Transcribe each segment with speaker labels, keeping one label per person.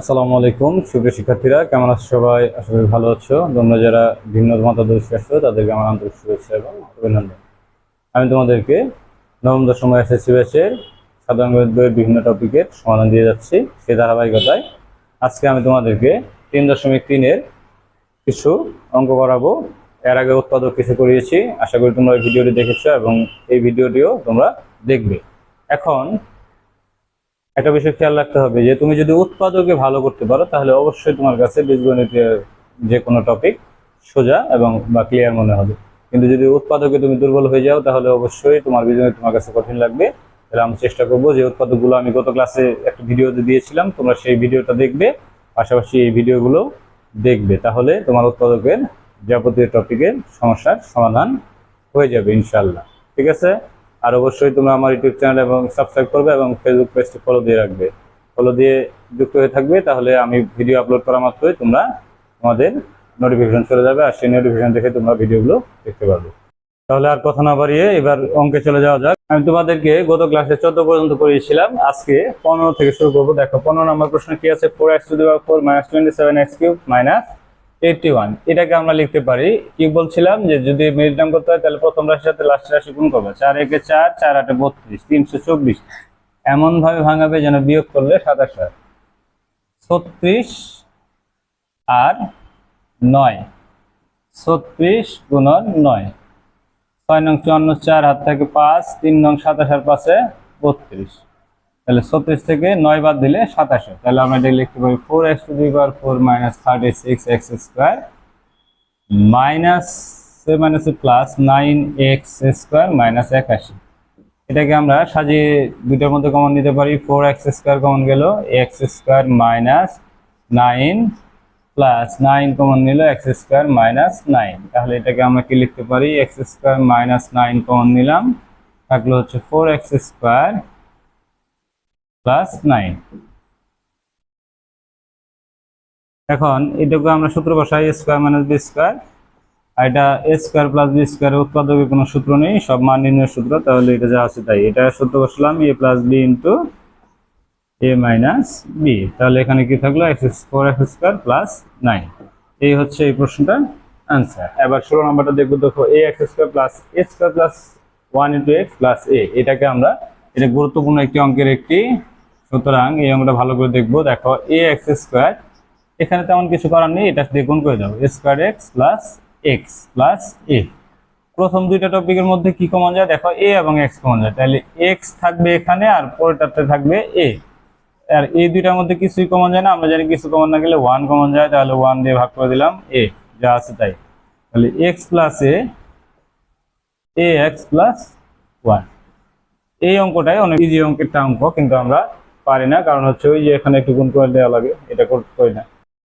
Speaker 1: আসসালামু আলাইকুম, সুপ্রিয় শিক্ষার্থীরা, কেমন আছো সবাই? আশা করি ভালো আছো। তোমরা যারা ভিন্ন মতাদর্শী আসছো তাদেরকে আমার আন্তরিক শুভেচ্ছা এবং অভিনন্দন। আমি তোমাদেরকে নবম দশম এসএসসি ব্যাচের সাধারণ বইয়ের বিভিন্ন টপিকের সমাধান দিয়ে যাচ্ছি সেই ধারাবাহিকতায়। আজকে আমি তোমাদেরকে তিন দশমিক তিনের কিছু অঙ্ক করাবো। এর আগে উৎপাদক কিছু করিয়েছি। আশা করি তোমরা ভিডিওটি দেখেছ এবং এই ভিডিওটিও তোমরা দেখবে। এখন একটা বিষয় খেয়াল রাখতে হবে যে তুমি যদি উৎপাদকে ভালো করতে পারো, তাহলে অবশ্যই তোমার কাছে বীজগণিতের যে কোনো টপিক সোজা এবং বা ক্লিয়ার মনে হবে। কিন্তু যদি উৎপাদকে তুমি দুর্বল হয়ে যাও, তাহলে অবশ্যই তোমার বীজগণিত তোমার কাছে কঠিন লাগবে। তাহলে আমি চেষ্টা করব যে উৎপাদকগুলো আমি গত ক্লাসে একটা ভিডিওতে দিয়েছিলাম, তোমরা সেই ভিডিওটা দেখবে, পাশাপাশি এই ভিডিওগুলো দেখবে। তাহলে তোমার উৎপাদকের যাবতীয় টপিকের সমস্যার সমাধান হয়ে যাবে ইনশাল্লাহ ঠিক আছে? আর অবশ্যই তোমরা আমার ইউটিউব চ্যানেল এবং সাবস্ক্রাইব করবে এবং ফেসবুক পেজটি ফলো দিয়ে রাখবে। ফলো দিয়ে যুক্ত হয়ে থাকবে, তাহলে আমি ভিডিও আপলোড করা মাত্রই তোমরা তোমাদের নোটিফিকেশন চলে যাবে আর সেই নোটিফিকেশন দেখে তোমরা ভিডিওগুলো দেখতে পারবে। তাহলে আর কথা না বাড়িয়ে এবার অঙ্কে চলে যাওয়া যাক। আমি তোমাদেরকে গত ক্লাসে চোদ্দ পর্যন্ত করিয়েছিলাম আজকে পনেরো থেকে শুরু করব। দেখো, পনেরো নম্বর প্রশ্ন কি আছে? Four x to the four minus twenty seven x cube minus eighty one এটাকে আমরা লিখতে পারি, কি বলছিলাম যে যদি মিড টার্ম করতে হয় তাহলে প্রথম রাশির সাথে লাস্ট রাশি গুণ করবে। চার একে চার চার আটে বত্রিশ, তিনশো চব্বিশ। এমন ভাবে ভাঙাবে যেন বিয়োগ করলে সাতাশ হয়। ছত্রিশ আর নয়। ছত্রিশ গুণন নয়। ছয় নং চুয়ান্ন চার হাত থেকে পাঁচ, তিন নং সাতাশ আর বত্রিশ। তাহলে ছত্রিশ থেকে নয় বাদ দিলে সাতাশে। তাহলে আমরা এটা লিখতে পারি four x to the power four minus thirty six x square minus minus plus nine x square minus একাশি। এটাকে আমরা সাজিয়ে দুইটার মধ্যে কমন নিতে পারি। ফোর এক্স স্কোয়ার কমন গেল x square minus nine plus nine common নিল এক্স স্কোয়ার মাইনাস নাইন তাহলে এটাকে আমরা কি লিখতে পারি? X square minus nine common নিলাম। থাকল হচ্ছে four x square plus nine. এখন এটাকে আমরা সূত্র বসাই স্কোয়ার মাইনাস বি স্কোয়ার আর এটা এ স্কোয়ার প্লাস বি স্কোয়ারের উৎপাদকের কোনো সূত্র নেই, সব মান নির্ণয়ের সূত্র, তাহলে এটা যা আছে তাই। এটা সূত্র বসলাম A plus B into A minus B তাহলে এখানে কি থাকল? X four x square plus nine এই হচ্ছে এই প্রশ্নটার আনসার এবার ষোলো নম্বরটা দেখব, দেখো A x square plus A square plus one into x plus A এটাকে আমরা, এটা গুরুত্বপূর্ণ একটি অঙ্কের একটি সুতরাং এই অঙ্কটা ভালো করে দেখব। দেখো এ এক্স স্কোয়ার এখানে তেমন কিছু করার নেই, এটা দিয়ে গুণ করে দাও। Square x plus x plus A প্রথম দুইটা টপিকের মধ্যে কি কমন যায়? দেখো এ এবং এক্স কমন যায়। তাহলে এক্স থাকবে এখানে আর পরেরটাতে থাকবে এ আর এই দুইটার মধ্যে কিছুই কমন যায় না, আমরা জানি কিছু কমন না গেলে ওয়ান কমন যায়, তাহলে ওয়ান দিয়ে ভাগ করে দিলাম এ যা আছে তাই। তাহলে x plus A x plus one এই অঙ্কটাই অনেক ইজি অঙ্কের একটা অঙ্ক, কিন্তু আমরা পারি না, কারণ হচ্ছে ওই যে এখানে একটু গুণ করে দেওয়া লাগে, এটা করতে করি না।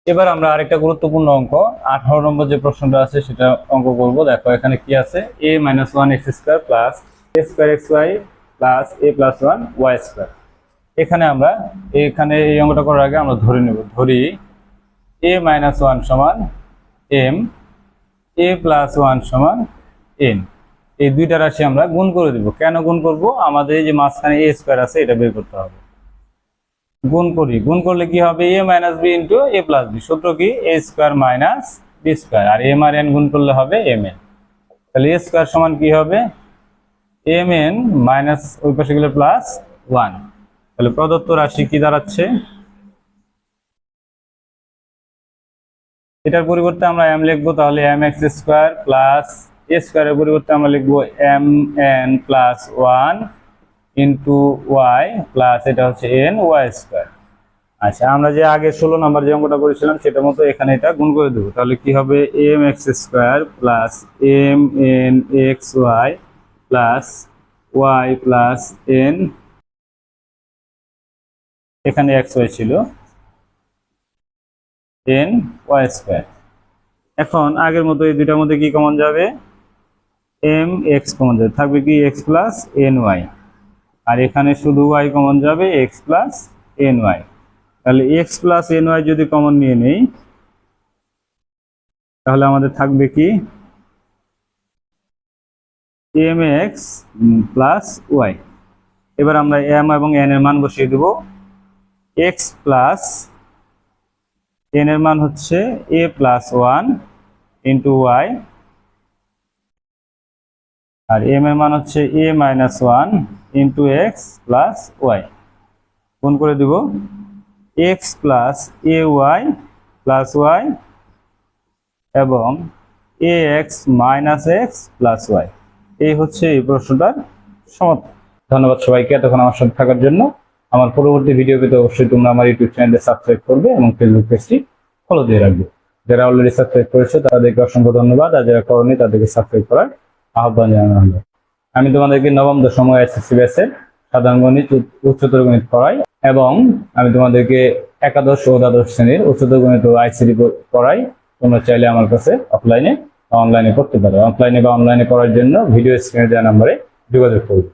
Speaker 1: এবার আমরা আরেকটা গুরুত্বপূর্ণ অঙ্ক, আঠারো নম্বর যে প্রশ্নটা আছে সেটা অঙ্ক করব। দেখো এখানে কি আছে? A minus one x square plus A square x y plus A plus one y square এখানে আমরা, এখানে এই অঙ্কটা করার আগে আমরা ধরে নেব, ধরি এ মাইনাস ওয়ান সমান এম এ প্লাস ওয়ান সমান এন এই দুইটা রাশি আমরা গুণ করে দিব। কেন গুণ করব? আমাদের যে মাঝখানে এ স্কোয়ার আছে, এটা বের করতে হবে। গুণ করি। গুণ করলে কি হবে? A minus B into A plus B সূত্র কি? A square minus B square R M আর এন গুণ করলে হবে এম এন তাহলে এ স্কোয়ার সমান কি হবে? এম এন মাইনাস ওই পাশে গেলে প্লাস ওয়ান তাহলে প্রদত্ত রাশি কি দাঁড়াচ্ছে? এটার পরিবর্তে আমরা এম লিখব, তাহলে M x square plus A স্কোয়ারের পরিবর্তে আমরা লিখব M N plus one into y plus এটা হচ্ছে এন ওয়াই স্কোয়ার আচ্ছা আমরা যে আগে ষোলো নাম্বার যে অঙ্কটা করেছিলাম সেটা মতো এখানে এটা গুণ করে দেবো। তাহলে কি হবে? M x square plus M N x y plus y plus N এখানে এক্স ওয়াই ছিল এন ওয়াই স্কোয়ার এখন আগের মতো এই দুইটার মধ্যে কি কমন যাবে? এম এক্স কমন যাবে। থাকবে কি এক্স প্লাস এন ওয়াই আর এখানে শুধু ওয়াই কমন যাবে এক্স প্লাস এন ওয়াই তাহলে এক্স প্লাস এন ওয়াই যদি কমন নিয়ে নেই, তাহলে আমাদের থাকবে কি? এম এক্স প্লাস ওয়াই এবার আমরা এম এবং এন এর মান বসিয়ে দেব। এক্স প্লাস এন এর মান হচ্ছে A plus one into y R M এর মান হচ্ছে A minus one into x plus y গুণ করে দিব x plus A y plus y এবং A x minus x plus y এই হচ্ছে এই প্রশ্নটার সমাধান। ধন্যবাদ সবাইকে এতক্ষণ আমার সাথে থাকার জন্য। আমার পরবর্তী ভিডিও পেতে অবশ্যই তোমরা আমার ইউটিউব চ্যানেলে সাবস্ক্রাইব করবে এবং ফেসবুক পেজটি ফলো দিয়ে রাখবে। যারা অলরেডি সাবস্ক্রাইব করেছে, তাদেরকে অসংখ্য ধন্যবাদ। আর যারা করেনি, তাদেরকে সাবস্ক্রাইব করার আহ্বান জানানো হলো আমি তোমাদেরকে নবম দশম এসএসসি ব্যাচের সাধারণ গণিত উচ্চতর গণিত পড়াই এবং আমি তোমাদেরকে একাদশ ও দ্বাদশ শ্রেণির উচ্চতর গণিত আইসিডি পড়াই। তোমরা চাইলে আমার কাছে অফলাইনে অনলাইনে করতে পারো। অফলাইনে বা অনলাইনে করার জন্য ভিডিও স্ক্রিনে দেওয়া নাম্বারে যোগাযোগ করবে